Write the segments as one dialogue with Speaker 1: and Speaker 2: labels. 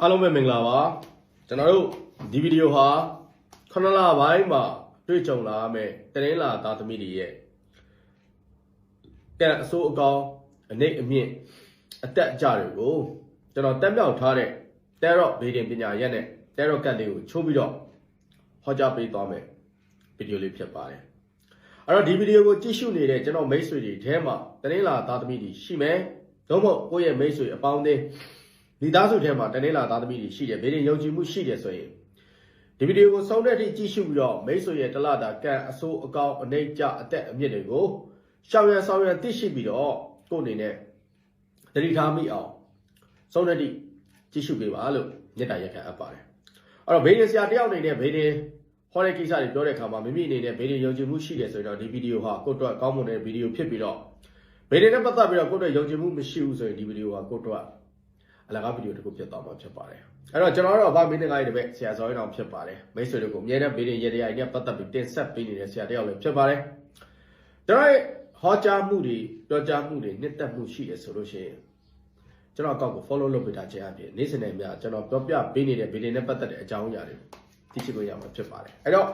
Speaker 1: အားလုံးပဲမင်္ဂလာပါကျွန်တော်တို့ဒီဗီဒီယိုဟာခုနလပိုင်းမှာတွေ့ကြုံလာမယ့်တရင်လာသားသမီးတွေရဲ့ကန်အစိုးအကောင်အနေအမြင့်အသက်အကြတွေကိုကျွန်တော်တက်မြောက်ထားတဲ့တဲရော့ဗီဒီယိုပညာရက်နဲ့တဲရော့ကတ်လေးကိုချိုးပြီးတော့ဟောကြားပေးသွားမယ်ဗီဒီယိုလေးဖြစ်ပါတယ်အဲ့တော့ဒီဗီဒီယိုကိုကြည့်ရှုနေတဲ့ကျွန်တော်မိတ်ဆွေတွေထဲမှာတရင်လာသားသမီးတွေရှိမယ်သို့မဟုတ်ကိုယ့်ရဲ့မိတ်ဆွေအပေါင်းအသင်း မိသားစုထဲမှာတနေ့လာသားသမီးတွေရှိတယ်ဗေဒင်ယုံကြည်မှုရှိတယ်ဆိုရင်ဒီဗီဒီယိုကိုဆုံးတဲ့အထိကြည့်ရှုပြီးတော့မိတ်ဆွေရဲ့တလတာကံအဆိုးအကောင်းအနေကြအသက်အမြင့်တွေကိုရှောင်ရံဆောင်ရံသိရှိပြီးတော့ကိုယ့်အနေနဲ့တတိထားမိအောင်ဆုံးတဲ့အထိကြည့်ရှုပေးပါလို့မြတ်တာရက်ခံအပ်ပါတယ်အဲ့တော့ဗေဒင်ဆရာတယောက်အနေနဲ့ဗေဒင်ဟောတဲ့ကိစ္စတွေပြောတဲ့အခါမှာမိမိအနေနဲ့ဗေဒင်ယုံကြည်မှုရှိတယ်ဆိုရင်တော့ဒီဗီဒီယိုဟာကိုယ့်အတွက်ကောင်းမွန်တဲ့ဗီဒီယိုဖြစ်ပြီးတော့ဗေဒင်နဲ့ပတ်သက်ပြီးတော့ကိုယ့်အတွက်ယုံကြည်မှုမရှိဘူးဆိုရင်ဒီဗီဒီယိုဟာကိုယ့်အတွက် အလကားဗီဒီယိုတစ်ခုပြတ်သွားမှာဖြစ်ပါတယ်အဲ့တော့ကျွန်တော်တို့ကဗာမင်းတင်ကားရေးတပည့်ဆရာဇော်ရင်အောင်ဖြစ်ပါတယ်မိတ်ဆွေတို့ကိုအမြဲတမ်းဗီဒီယိုရတရားနဲ့ပတ်သက်ပြီးတင်ဆက်ပေးနေတဲ့ဆရာတယောက်လည်းဖြစ်ပါတယ်ကျွန်တော်ရဲ့ဟောကြားမှုတွေပြောကြားမှုတွေနှစ်သက်မှုရှိတယ်ဆိုလို့ရှိရင်ကျွန်တော်အကောက်ကို follow လုပ်ပေးတာခြင်းအပြင်နေ့စဉ်နဲ့များကျွန်တော်ပြောပြပေးနေတဲ့ဗီဒီယိုနဲ့ပတ်သက်တဲ့အကြောင်းအရာတွေသိချင်လို့ရမှာဖြစ်ပါတယ်အဲ့တော့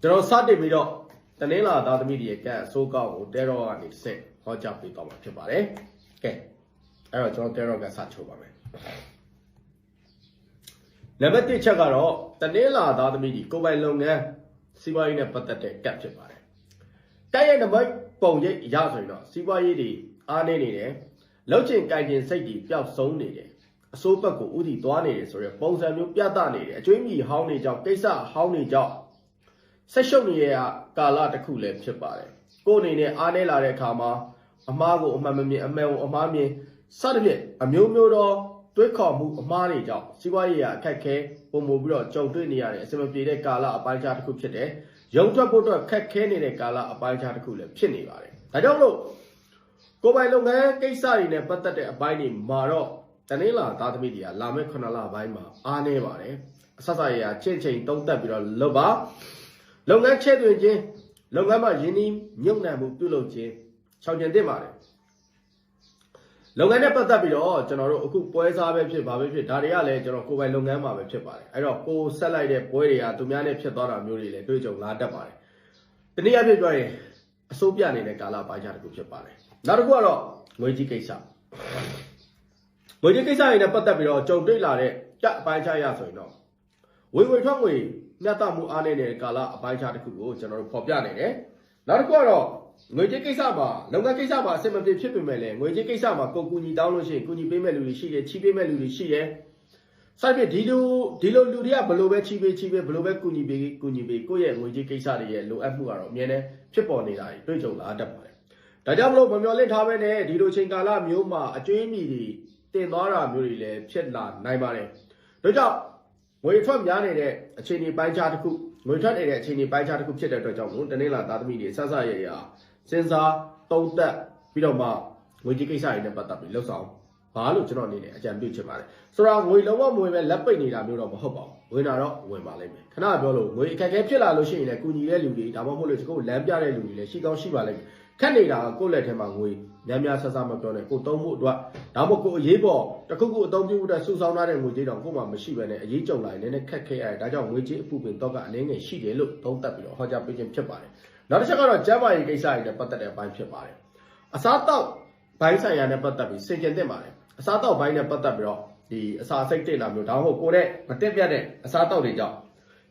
Speaker 1: ကျွန်တော်စတင်ပြီးတော့တနင်္လာသားသမီးတွေရဲ့ကံအစိုးကောက်ကိုတဲရောကနေစင့်ဟောကြားပေးသွားမှာဖြစ်ပါတယ်ကဲ အဲ့တော့ကျွန်တော်တဲရော့ကစချိုးပါမယ်နံပါတ်1ချက်ကတော့တနင်္လာသားသမီးဒီကိုယ်ပိုင်လုပ်ငန်းစီးပွားရေးနဲ့ပတ်သက်တဲ့ကတ်ဖြစ်ပါတယ်တိုက်ရိုက်နံပါတ်ပုံရိပ်ရဆိုရင်တော့စီးပွားရေးတွေအားနေနေတယ်လောက်ချင်ကြိုင်ချင်စိတ်တွေပျောက်ဆုံးနေတယ်အစိုးဘက်ကိုဥတီသွားနေတယ်ဆိုရယ်ပုံစံမျိုးပြသနေတယ်အကျွေးမြီဟောင်းနေကြောင်းကိစ္စဟောင်းနေကြောင်းဆက်ရှုပ်နေတဲ့ကာလတစ်ခုလည်းဖြစ်ပါတယ်ကိုယ်အနေနဲ့အားနေလာတဲ့အခါမှာအမားကိုအမှန်မမြင်အမှန်ကိုအမှားမြင် စသဖြင့်အမျိုးမျိုးသောတွေးခေါ်မှုအမှားတွေကြောင့်စီးပွားရေးရအခက်ခဲပုံမူပြီးတော့ကြုံတွေ့နေရတဲ့အစမပြေတဲ့ကာလအပိုင်းခြားတစ်ခုဖြစ်တယ်။ရုံထွက်ဖို့အတွက်ခက်ခဲနေတဲ့ကာလအပိုင်းခြားတစ်ခုလည်းဖြစ်နေပါတယ်။ဒါကြောင့်မလို့ကိုယ်ပိုင်လုပ်ငန်းကိစ္စတွေနဲ့ပတ်သက်တဲ့အပိုင်းတွေမှာတော့တနင်္လာသားသမီးတွေကလာမယ့်9လပိုင်းမှာအားနေပါတယ်။အဆက်ဆက်ရရချင်းချင်းတုံးတက်ပြီးတော့လုပ်ပါလုပ်ငန်းချဲ့သွင်းခြင်းလုပ်ငန်းမှာယင်းနှီးမြုပ်နှံမှုပြုလုပ်ခြင်းချောင်ကျင်သင့်ပါတယ်။ လုပ်ငန်းနဲ့ပတ်သက်ပြီးတော့ကျွန်တော်တို့အခုပွဲစားပဲဖြစ်ပါပဲဖြစ်ဒါတွေကလည်းကျွန်တော်ကိုယ်ပိုင်လုပ်ငန်းမှာပဲဖြစ်ပါတယ်အဲ့တော့ကိုဆက်လိုက်တဲ့ပွဲတွေကသူများနဲ့ဖြစ်သွားတာမျိုးတွေလည်းတွေ့ကြုံလာတတ်ပါတယ်တနည်းအားဖြင့်ပြောရင်အစိုးပြနေတဲ့ကာလပိုင်းခြားတစ်ခုဖြစ်ပါတယ်နောက်တစ်ခုကတော့ငွေကြီးကိစ္စငွေကြီးကိစ္စတွေနဲ့ပတ်သက်ပြီးတော့ကြုံတွေ့လာတဲ့ကြအပိုင်းခြားရဆိုရင်တော့ဝေဝေထွက်ငွေမျှတမှုအားနေတဲ့ကာလအပိုင်းခြားတစ်ခုကိုကျွန်တော်တို့ဖော်ပြနေတယ်နောက်တစ်ခုကတော့ ငွေကြေးကိစ္စမှာလုပ်ငန်းကိစ္စမှာအဆင်မပြေဖြစ်ပေမဲ့လည်းငွေကြေးကိစ္စမှာကိုကူညီတောင်းလို့ရှိရင်ကူညီပေးမဲ့လူတွေရှိတယ်ချီးပေးမဲ့လူတွေရှိတယ်စိုက်ပြဒီလိုဒီလိုလူတွေကဘလို့ပဲချီးပေးချီးပေးဘလို့ပဲကူညီပေးကူညီပေးကိုယ့်ရဲ့ငွေကြေးကိစ္စတွေရဲ့လိုအပ်မှုကတော့အမြဲတမ်းဖြစ်ပေါ်နေတာတွေ့ကြုံလာတတ်ပါတယ်ဒါကြောင့်မလို့မမျော်လင့်ထားပဲနဲ့ဒီလိုချိန်ကာလမျိုးမှာအကျွေးမြီတွေတင်သွားတာမျိုးတွေလည်းဖြစ်လာနိုင်ပါတယ်ဒါကြောင့်ငွေထွက်များနေတဲ့အခြေအနေပိုင်းခြားတစ်ခု ငွေထွက်နေတဲ့အခြေအနေပိုင်းခြားတစ်ခုဖြစ်တဲ့အတွက်ကြောင့်မို့တနေ့လာသားသမီးတွေဆက်ဆက်ရရစဉ်းစားသုံးသပ်ပြီးတော့မှငွေကြေးကိစ္စတွေနဲ့ပတ်သက်ပြီးလှုပ်ဆောင်ဘာလို့ကျွန်တော်အနေနဲ့အကြံပြုချင်ပါတယ်ဆိုတော့ငွေလုံးဝမဝင်ပဲလက်ပိတ်နေတာမျိုးတော့မဟုတ်ပါဘူးဝင်တာတော့ဝင်ပါလိမ့်မယ်ခဏပြောလို့ငွေအခက်အခဲဖြစ်လာလို့ရှိရင်လည်းကုညီတဲ့လူတွေဒါမှမဟုတ်လို့ကိုယ်လမ်းပြတဲ့လူတွေလည်းရှိကောင်းရှိပါလိမ့်မယ် ခက်နေတာကကိုယ့်လက်ထဲမှာငွေများများဆဆမပြောနဲ့ကိုသုံးဖို့အတွက်ဒါမှမဟုတ်ကိုအရေးပေါ်တစ်ခုခုအသုံးပြုဖို့အတွက်စုဆောင်းထားတဲ့ငွေကြေးတောင်ကိုယ်မှမရှိပဲနဲ့အရေးကြုံလာရင်လည်းခက်ခဲရတယ်ဒါကြောင့်ငွေကြေးအပူပင်တော့ကအနည်းငယ်ရှိတယ်လို့သုံးသပ်ပြီးတော့ဟောကြားပေးခြင်းဖြစ်ပါတယ်နောက်တစ်ချက်ကတော့ကျန်းမာရေးကိစ္စတွေနဲ့ပတ်သက်တဲ့အပိုင်းဖြစ်ပါတယ်အစားတောက်ဘိုင်းဆိုင်ရာနဲ့ပတ်သက်ပြီးစင်ကြင်သင့်ပါတယ်အစားတောက်ဘိုင်းနဲ့ပတ်သက်ပြီးတော့ဒီအစာစိတ်တက်လာမျိုးဒါမှမဟုတ်ကိုယ်နဲ့မတက်ပြတ်တဲ့အစားတောက်တွေကြောင့်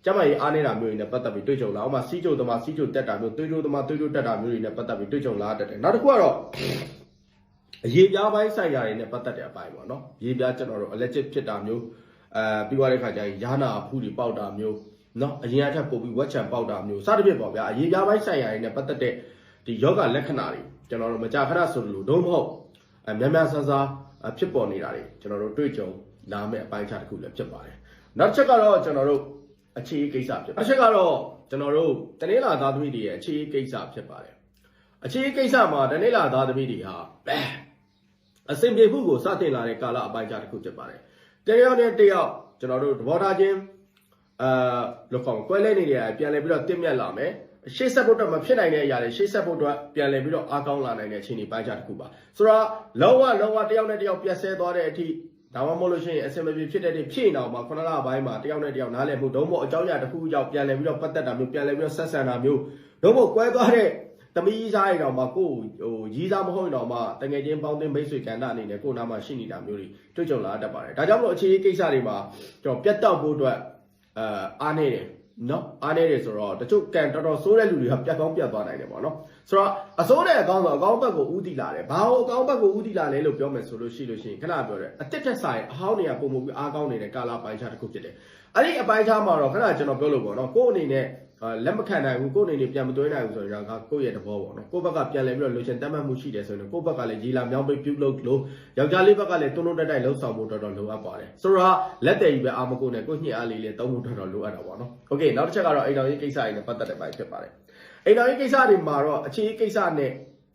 Speaker 1: ကျမကြီးအားနေတာမျိုးတွေနဲ့ပတ်သက်ပြီးတွေ့ကြုံလာအောင်မစီးကြိုသမားစီးကြိုတက်တာမျိုးတွေးကြိုသမားတွေးကြိုတက်တာမျိုးတွေနဲ့ပတ်သက်ပြီးတွေ့ကြုံလာတတ်တယ်နောက်တစ်ခုကတော့အရေးပြားပိုင်းဆိုင်ရာတွေနဲ့ပတ်သက်တဲ့အပိုင်းပေါ့နော်ရေပြားကျွန်တော်တို့ allergic ဖြစ်တာမျိုးအဲပြီးသွားတဲ့ခါကျရင်ယာနာဖူးတွေပေါက်တာမျိုးနော်အရင်အထက်ပို့ပြီးဝက်ချံပေါက်တာမျိုးစသဖြင့်ပေါ့ဗျာအရေးပြားပိုင်းဆိုင်ရာတွေနဲ့ပတ်သက်တဲ့ဒီယောဂလက္ခဏာတွေကျွန်တော်တို့မကြာခဏဆိုလို့ဒုံမဟုတ်အများများဆန်းဆန်းဖြစ်ပေါ်နေတာတွေကျွန်တော်တို့တွေ့ကြုံလာမယ့်အပိုင်းခြားတစ်ခုလည်းဖြစ်ပါတယ်နောက်တစ်ချက်ကတော့ကျွန်တော်တို့ အခြေအကိစ္စဖြစ်အချက်ကတော့ကျွန်တော်တို့တနင်္လာသားသမီးတွေရဲ့အခြေအကိစ္စဖြစ်ပါတယ်အခြေအကိစ္စမှာတနင်္လာသားသမီးတွေဟာအစဉ်ပြေမှုကိုစတင်လာတဲ့ကာလအပိုင်းခြားတစ်ခုဖြစ်ပါတယ်တယောက်နဲ့တယောက်ကျွန်တော်တို့သဘောထားချင်းအာလောက်ကောင်ကွဲလဲနေတယ်ပြန်လဲပြီးတော့တင့်မြတ်လာမယ်ရှေ့ဆက်ဖို့အတွက်မဖြစ်နိုင်တဲ့အရာတွေရှေ့ဆက်ဖို့အတွက်ပြန်လည်ပြီးတော့အားကောင်းလာနိုင်တဲ့အခြေအနေပိုင်းခြားတစ်ခုပါဆိုတော့လောကလောကတယောက်နဲ့တယောက်ပြက်ဆဲသွားတဲ့အထိ ဒါမှမဟုတ်လို့ရှိရင်အစင်မပြေဖြစ်တဲ့တွေဖြစ်နေအောင်မှာခုနလပိုင်းမှာတယောက်နဲ့တယောက်နားလည်မှုဒုံမို့အကြောင်းအရာတစ်ခုခုကြောင့်ပြန်လည်ပြီးတော့ပတ်သက်တာမျိုးပြန်လည်ပြီးတော့ဆက်ဆံတာမျိုးဒုံမို့ကွဲသွားတဲ့သမီးစားရအောင်မှာကိုယ်ဟိုရီးစားမဟုတ်ရင်တော့မှတငယ်ချင်းပေါင်းသင်းမိတ်ဆွေကန္တာအနေနဲ့ကိုယ်နာမှာရှိနေတာမျိုးတွေတွေ့ကြုံလာတတ်ပါတယ်ဒါကြောင့်မလို့အခြေအကိစ္စတွေမှာကျွန်တော်ပြတ်တောက်ဖို့အတွက်အာအားနေတယ် နော်အားနေတယ်ဆိုတော့တချို့ကန်တော်တော်ဆိုးတဲ့လူတွေကပြတ်ကောင်းပြတ်သွားနိုင်တယ်ပေါ့နော်ဆိုတော့အစိုးတဲ့အကောင်းဆုံးအကောင်းဘက်ကိုဥတီလာတယ်ဘာလို့အကောင်းဘက်ကိုဥတီလာလဲလို့ပြောမယ်ဆိုလို့ရှိလို့ရှိရင်ခဏပြောတယ်အတက်တက်ဆိုင်အဟောင်းတွေကပုံမှုပြီးအားကောင်းနေတဲ့ကာလာပိုင်းခြားတစ်ခုဖြစ်တယ်အဲ့ဒီအပိုင်းခြားမှာတော့ခဏကျွန်တော်ပြောလို့ပေါ့နော်ကိုယ့်အနေနဲ့ လက်မခံနိုင်ဘူးကိုယ့်အနေနဲ့ပြန်မသွင်းနိုင်ဘူးဆိုရင်တော့ကိုယ့်ရဲ့သဘောပေါ့နော်ကိုယ့်ဘက်ကပြန်လဲပြီးတော့လိုချင်တတ်မှတ်မှုရှိတယ်ဆိုရင်ကိုယ့်ဘက်ကလည်းရီလာမြောင်းပိတ်ပြုတ်လို့လို့ယောက်ျားလေးဘက်ကလည်းတွန်းတွန်းတက်တက်လှုပ်ဆောင်ဖို့တော်တော်လိုအပ်ပါတယ်ဆိုတော့လက်တယ်ကြီးပဲအာမကိုနဲ့ကိုယ့်ညှိအားလေးလေးသုံးဖို့တော်တော်လိုအပ်တာပေါ့နော်โอเคနောက်တစ်ချက်ကတော့အိမ်တော်ရေးကိစ္စတွေနဲ့ပတ်သက်တဲ့ပိုင်းဖြစ်ပါတယ်အိမ်တော်ရေးကိစ္စတွေမှာတော့အခြေကိစ္စနဲ့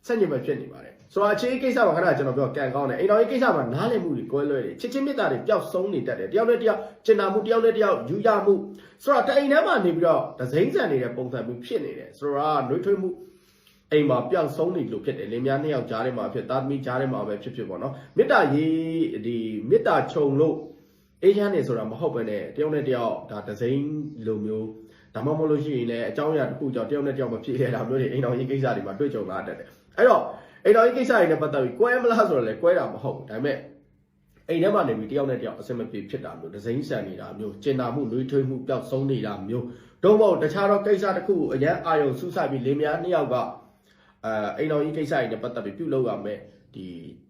Speaker 1: ဆက်ညှိမဖြစ်နေပါတယ် ဆိုတော့အခြေကိစ္စမှာခဏကျွန်တော်ပြောကန်ကောင်းတယ်အိမ်တော်ရေးကိစ္စမှာနားလည်မှုတွေကွဲလွဲတယ်ချစ်ချင်းမြတ်တာတွေပျောက်ဆုံးနေတတ်တယ်တယောက်နဲ့တယောက်ကျင်နာမှုတယောက်နဲ့တယောက်ယူရမှုဆိုတော့တအိမ်ထဲမှာနေပြီးတော့ဒဇိမ့်ဆန်နေတဲ့ပုံစံမျိုးဖြစ်နေတယ်ဆိုတော့နှွေးထွေးမှုအိမ်မှာပျောက်ဆုံးနေလို့ဖြစ်တယ်လင်မယားနှစ်ယောက်ကြားထဲမှာဖြစ်သားသမီးကြားထဲမှာပဲဖြစ်ဖြစ်ပေါ့နော်မေတ္တာရေးဒီမေတ္တာခြုံလို့အေးချမ်းနေဆိုတာမဟုတ်ပဲနဲ့တယောက်နဲ့တယောက်ဒါဒဇိမ့်လိုမျိုး ဒါမှမဟုတ်လို့ရှိရင်လည်းအကြောင်းအရာတစ်ခုကြောင့်တယောက်နဲ့တယောက်မဖြစ်ရတာမျိုးတွေအိမ်တော်ရေးကိစ္စတွေမှာတွေ့ကြုံလာတတ်တယ်အဲ့တော့အိမ်တော်ရေးကိစ္စတွေနဲ့ပတ်သက်ပြီးကွဲမလားဆိုတော့လေကွဲတာမဟုတ်ဘူးဒါပေမဲ့အိမ်ထဲမှာနေပြီးတယောက်နဲ့တယောက်အဆင်မပြေဖြစ်တာမျိုးဒဇိမ့်ဆန်နေတာမျိုးကျင်နာမှုနှွေးထွေးမှုပျောက်ဆုံးနေတာမျိုးတော့မဟုတ်တခြားတော့ကိစ္စတစ်ခုကိုအရန်အာယုံစူးစိုက်ပြီးလင်မယားနှစ်ယောက်ကအဲအိမ်တော်ရေးကိစ္စတွေနဲ့ပတ်သက်ပြီးပြုလုပ်ရမယ်ဒီ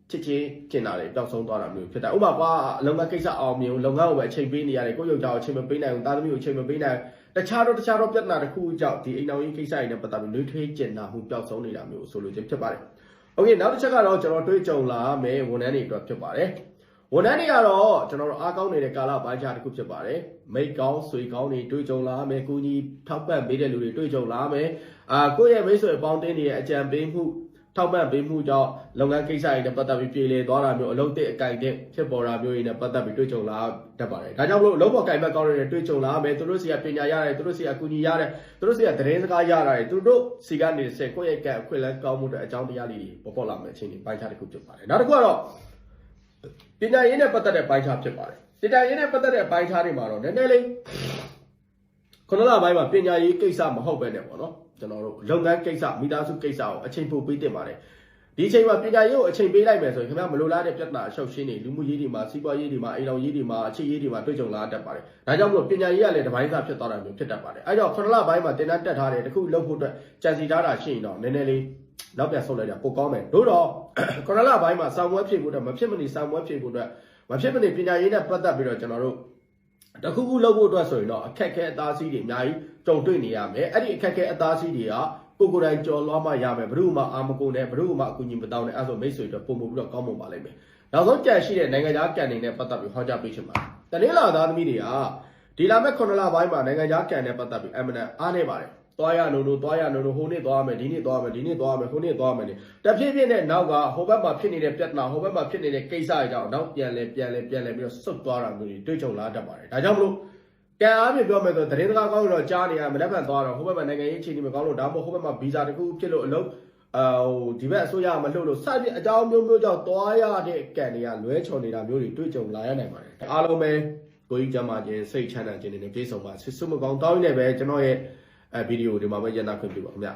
Speaker 1: ချစ်ချင်းကျင်တာတွေပျောက်ဆုံးသွားတာမျိုးဖြစ်တယ်ဥပမာကွာအလုပ်ငန်းကိစ္စအောင်မြင်လုပ်ငန်းကိုပဲအချိန်ပေးနေရတယ်ကိုယ့်ယောက်ျားကိုအချိန်မပေးနိုင်ဘူးသားသမီးကိုအချိန်မပေးနိုင်ဘူး တခြားတော့တခြားတော့ပြဿနာတစ်ခုကြောင့်ဒီအိမ်တော်ရေးကိစ္စတွေနဲ့ပတ်သက်ပြီးနှွေးထွေးကျင်နာမှုပျောက်ဆုံးနေတာမျိုးဆိုလိုခြင်းဖြစ်ပါတယ်။ Okay နောက်တစ်ချက်ကတော့ကျွန်တော်တွေးကြုံလာမယ်ဝန်ထမ်းတွေအတွက်ဖြစ်ပါတယ်။ဝန်ထမ်းတွေကတော့ကျွန်တော်တို့အားကောင်းနေတဲ့ကာလပိုင်းခြားတစ်ခုဖြစ်ပါတယ်။မိတ်ကောင်းဆွေကောင်းတွေတွေးကြုံလာမယ်။ကိုကြီးထောက်ပံ့ပေးတဲ့လူတွေတွေးကြုံလာမယ်။အာကိုယ့်ရဲ့မိတ်ဆွေအပေါင်းအသင်းတွေရဲ့အကြံပေးမှု ထောက်ပံ့ပေးမှုကြောင့်လုပ်ငန်းကိစ္စတွေနဲ့ပတ်သက်ပြီးပြည်လေသွားတာမျိုးအလုပ်သစ်အကင်တဲ့ဖြစ်ပေါ်တာမျိုးတွေနဲ့ပတ်သက်ပြီးတွေ့ကြုံလာတတ်ပါတယ်။ဒါကြောင့်မလို့အလုပ်ပေါ်ကင်ဘက်ကောင်းတွေနဲ့တွေ့ကြုံလာမယ်သူတို့စီကပညာရတယ်သူတို့စီကအကူအညီရတယ်သူတို့စီကသတင်းစကားရတာတွေသူတို့စီကနေဆက်ကိုယ့်ရဲ့ကံအခွင့်အလမ်းကောင်းမှုတဲ့အကြောင်းတရားလေးတွေပေါ်ပေါ်လာမယ်အချိန်တွေပိုင်းခြားတစ်ခုဖြစ်ပါတယ်။နောက်တစ်ခုကတော့ပညာရေးနဲ့ပတ်သက်တဲ့ပိုင်းခြားဖြစ်ပါတယ်။ပညာရေးနဲ့ပတ်သက်တဲ့ပိုင်းခြားတွေမှာတော့နည်းနည်းလေးခုနလပိုင်းမှာပညာရေးကိစ္စမဟုတ်ပဲနဲ့ပေါ့နော်။ ကျွန်တော်တို့လုပ်ငန်းကိစ္စမိသားစုကိစ္စကိုအချိန်ပိုပေးတင်ပါတယ်ဒီအချိန်မှာပညာရေးကိုအချိန်ပေးလိုက်မယ်ဆိုရင်ခင်ဗျာမလိုလားတဲ့ပြဿနာအရှုပ်ရှင်းနေလူမှုရေးတွေမှာစီးပွားရေးတွေမှာအိမ်တော်ရေးတွေမှာအခြေရေးတွေမှာတွေ့ကြုံလာတတ်ပါတယ်ဒါကြောင့်မလို့ပညာရေးကလည်းတစ်ပိုင်းသားဖြစ်သွားတာမျိုးဖြစ်တတ်ပါတယ်အဲကြောင့်ခဏလပိုင်းမှာတင်တန်းတက်ထားတယ်တခုလုပ်ဖို့အတွက်ကြံစီထားတာရှိရင်တော့နည်းနည်းလေးနောက်ပြန်ဆုတ်လိုက်တာပိုကောင်းမယ်တို့တော့ခဏလပိုင်းမှာစောင့်ဝဲဖြည့်ဖို့အတွက်မဖြစ်မနေစောင့်ဝဲဖြည့်ဖို့အတွက်မဖြစ်မနေပညာရေးနဲ့ပတ်သက်ပြီးတော့ကျွန်တော်တို့ တခုခုလုပ်ဖို့အတွက်ဆိုရင်တော့အခက်ခဲအသားစီးတွေအများကြီးကြုံတွေ့နေရမယ်အဲ့ဒီအခက်ခဲအသားစီးတွေကကိုကိုယ်တိုင်ကြော်လွှားမှရမယ်ဘ ᱹ မှအာမကုန်နဲ့ဘ ᱹ မှအကူအညီမတောင်းနဲ့အဲ့ဆိုမိတ်ဆွေတို့ပုံမှုပြီးတော့ကောင်းမွန်ပါလိမ့်မယ်နောက်ဆုံးကြံရှိတဲ့နိုင်ငံခြားကန်တွေနဲ့ပတ်သက်ပြီးဟောကြားပေးချင်ပါတယ်တနင်္လာသားသမီးတွေကဒီလာမဲ့9လပိုင်းမှာနိုင်ငံခြားကန်နဲ့ပတ်သက်ပြီးအမနအားနေပါတယ် သွားရလို့လို့သွားရလို့လို့ဟိုနေ့သွားမယ်ဒီနေ့သွားမယ်ဒီနေ့သွားမယ်ဟိုနေ့သွားမယ်နေတဖြည်းဖြည်းနဲ့နောက်ကဟိုဘက်မှာဖြစ်နေတဲ့ပြဿနာဟိုဘက်မှာဖြစ်နေတဲ့ကိစ္စတွေကြောင့်နောက်ပြန်လဲပြန်လဲပြန်လဲပြီးတော့ဆုတ်သွားတာမျိုးတွေတွေ့ကြုံလာတတ်ပါတယ်ဒါကြောင့်မလို့ကံအားဖြင့်ပြောမယ်ဆိုသတင်းစကားကောင်းတော့ကြားနေရမနေ့ကသွားတော့ဟိုဘက်မှာနိုင်ငံရေးအခြေအနေမကောင်းလို့ဒါမှမဟုတ်ဟိုဘက်မှာဗီဇာတစ်ခုဖြစ်လို့အလုပ်အာဟိုဒီဘက်အစိုးရမလှုပ်လို့စသဖြင့်အကြောင်းမျိုးမျိုးကြောင့်သွားရတဲ့ကံတွေကလွဲချော်နေတာမျိုးတွေတွေ့ကြုံလာရနိုင်ပါတယ်အားလုံးပဲကိုကြီးကျမ်းမာခြင်းစိတ်ချမ်းသာခြင်းတွေနဲ့ပြည့်စုံပါဆွတ်မကောင်းတောင်းနေပဲကျွန်တော်ရဲ့ အဲဗီဒီယိုဒီမှာပဲရန်နာခွင့်ပြုပါခင်ဗျ